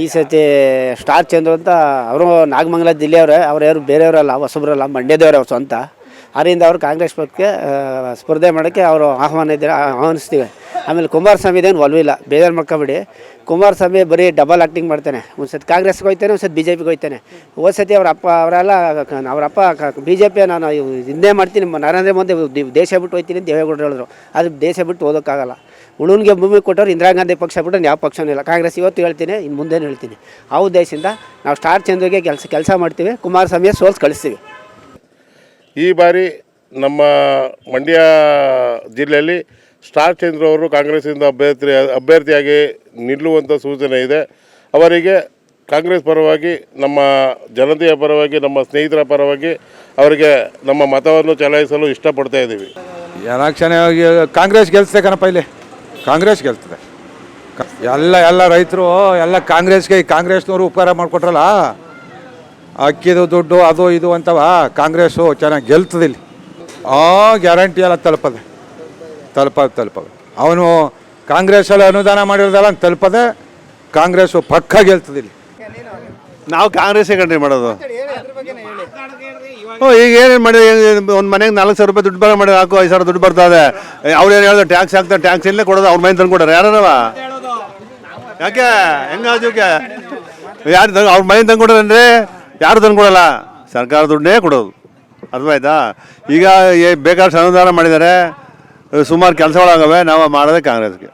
ಈ ಸತಿ ಸ್ಟಾರ್ ಚಂದ್ರು ಅಂತ, ಅವರು ನಾಗಮಂಗಲ ಜಿಲ್ಲೆಯವರೇ ಅವ್ರು ಯಾರು ಬೇರೆಯವರಲ್ಲ, ಹೊಸಬ್ರಲ್ಲ, ಮಂಡ್ಯದವ್ರು ಅವ್ರು ಸ್ವಂತ. ಅದರಿಂದ ಅವರು ಕಾಂಗ್ರೆಸ್ ಪಕ್ಷಕ್ಕೆ ಸ್ಪರ್ಧೆ ಮಾಡೋಕ್ಕೆ ಅವರು ಆಹ್ವಾನ ಇದ್ದಾರೆ ಆಹ್ವಾನಿಸ್ತೀವಿ. ಆಮೇಲೆ ಕುಮಾರಸ್ವಾಮಿ ಇದೇನು ಒಲವಿಲ್ಲ ಬೇಜಾರು ಮಾಡ್ಕೊಬೇಡಿ. ಕುಮಾರಸ್ವಾಮಿ ಬರೀ ಡಬಲ್ ಆ್ಯಕ್ಟಿಂಗ್ ಮಾಡ್ತಾನೆ. ಒಂದು ಸತಿ ಕಾಂಗ್ರೆಸ್ಗೆ ಹೋಗ್ತಾನೆ, ಒಂದು ಸತಿ ಬಿ ಜೆ ಪಿಗೆ ಹೋಗ್ತಾನೆ. ಹೋದ ಸತಿ ಅವ್ರ ಅಪ್ಪ, ಅವರೆಲ್ಲ ಅವರಪ್ಪ ಬಿ ಜೆ ಪಿ ನಾನು ಹಿಂದೆ ಮಾಡ್ತೀನಿ, ನರೇಂದ್ರ ಮೋದಿ, ದೇಶ ಬಿಟ್ಟು ಹೋಗ್ತೀನಿ ಅಂತ ದೇವೇಗೌಡರು ಹೇಳಿದ್ರು. ಅದು ದೇಶ ಬಿಟ್ಟು ಓದೋಕ್ಕಾಗಲ್ಲ. ಉಳುನ್ಗೆ ಭೂಮಿ ಕೊಟ್ಟವ್ರು ಇಂದಿರಾ ಗಾಂಧಿ ಪಕ್ಷ ಬಿಟ್ಟು ಯಾವ ಪಕ್ಷನೂ ಇಲ್ಲ. ಕಾಂಗ್ರೆಸ್ ಇವತ್ತು ಹೇಳ್ತೀನಿ ಇನ್ನು ಮುಂದೇನು ಹೇಳ್ತೀನಿ. ಆ ಉದ್ದೇಶದಿಂದ ನಾವು ಸ್ಟಾರ್ ಚಂದ್ರಿಗೆ ಕೆಲಸ ಕೆಲಸ ಮಾಡ್ತೀವಿ ಕುಮಾರಸ್ವಾಮಿಯ ಸೋಲ್ಸ್ ಕಳಿಸ್ತೀವಿ. ಈ ಬಾರಿ ನಮ್ಮ ಮಂಡ್ಯ ಜಿಲ್ಲೆಯಲ್ಲಿ ಸ್ಟಾರ್ ಚಂದ್ರ ಅವರು ಕಾಂಗ್ರೆಸ್ಸಿಂದ ಅಭ್ಯರ್ಥಿ ಅಭ್ಯರ್ಥಿಯಾಗಿ ನಿಲ್ಲುವಂಥ ಸೂಚನೆ ಇದೆ. ಅವರಿಗೆ ಕಾಂಗ್ರೆಸ್ ಪರವಾಗಿ ನಮ್ಮ ಜನತೆಯ ಪರವಾಗಿ ನಮ್ಮ ಸ್ನೇಹಿತರ ಪರವಾಗಿ ಅವರಿಗೆ ನಮ್ಮ ಮತವನ್ನು ಚಲಾಯಿಸಲು ಇಷ್ಟಪಡ್ತಾ ಇದ್ದೀವಿ. ಎಲೆಕ್ಷನ್ ಕಾಂಗ್ರೆಸ್ ಗೆಲ್ಸಬೇಕನಪ್ಪ ಕಣಪ್ಪ ಇಲ್ಲಿ. ಕಾಂಗ್ರೆಸ್ ಗೆಲ್ತದೆ. ಎಲ್ಲ ಎಲ್ಲ ರೈತರು ಎಲ್ಲ ಕಾಂಗ್ರೆಸ್ಗೆ ಈ ಕಾಂಗ್ರೆಸ್ನವರು ಉಪಕಾರ ಮಾಡಿಕೊಟ್ರಲ್ಲ? ಅಕ್ಕಿದು ದುಡ್ಡು ಅದು ಇದು ಅಂತವ ಕಾಂಗ್ರೆಸ್ಸು ಚೆನ್ನಾಗಿ ಗೆಲ್ತದೆ ಇಲ್ಲಿ. ಆ ಗ್ಯಾರಂಟಿ ಎಲ್ಲ ತಲುಪದೆ. ತಲುಪದೆ ತಲುಪದೆ ಅವನು ಕಾಂಗ್ರೆಸ್ಸಲ್ಲಿ ಅನುದಾನ ಮಾಡಿರೋದಲ್ಲ ತಲುಪದೆ ಕಾಂಗ್ರೆಸ್ಸು ಪಕ್ಕ ಗೆಲ್ತದೆ ಇಲ್ಲಿ. ನಾವು ಕಾಂಗ್ರೆಸ್ಸೇ ಕಂಡ್ರಿ ಮಾಡೋದು. ಈಗ ಏನೇನು ಮಾಡಿ ಒಂದು ಮನೆಗೆ ನಾಲ್ಕು ಸಾವಿರ ರೂಪಾಯಿ ದುಡ್ಡು ಬರ ಮಾಡಿ ಹಾಕು ಐದು ಸಾವಿರ ದುಡ್ಡು ಬರ್ತದೆ ಅವ್ರು ಏನು ಹೇಳಿದ್ರು ಟ್ಯಾಕ್ಸ್ ಹಾಕ್ತಾರೆ ಟ್ಯಾಕ್ಸ್ ಇಲ್ಲೇ ಕೊಡೋದು, ಅವ್ರ ಮನೆ ತಂದು ಕೊಡೋರು ಯಾರವ ಯಾಕೆ ಹೆಂಗಾಜುಕ್ಕೆ ಯಾರು ಅವ್ರ ಮನೆ ತಂದು ಕೊಡೋದಂದ್ರೆ ಯಾರು ತಂದು ಕೊಡಲ್ಲ ಸರ್ಕಾರ ದುಡ್ಡೇ ಕೊಡೋದು. ಅರ್ಥವಾಯ್ತಾ ಈಗ ಬೇಕಾದಷ್ಟು ಅನುದಾನ ಮಾಡಿದ್ದಾರೆ. ಸುಮಾರು ಕೆಲಸಗಳಾಗವೆ, ನಾವು ಮಾಡೋದೇ ಕಾಂಗ್ರೆಸ್ಗೆ.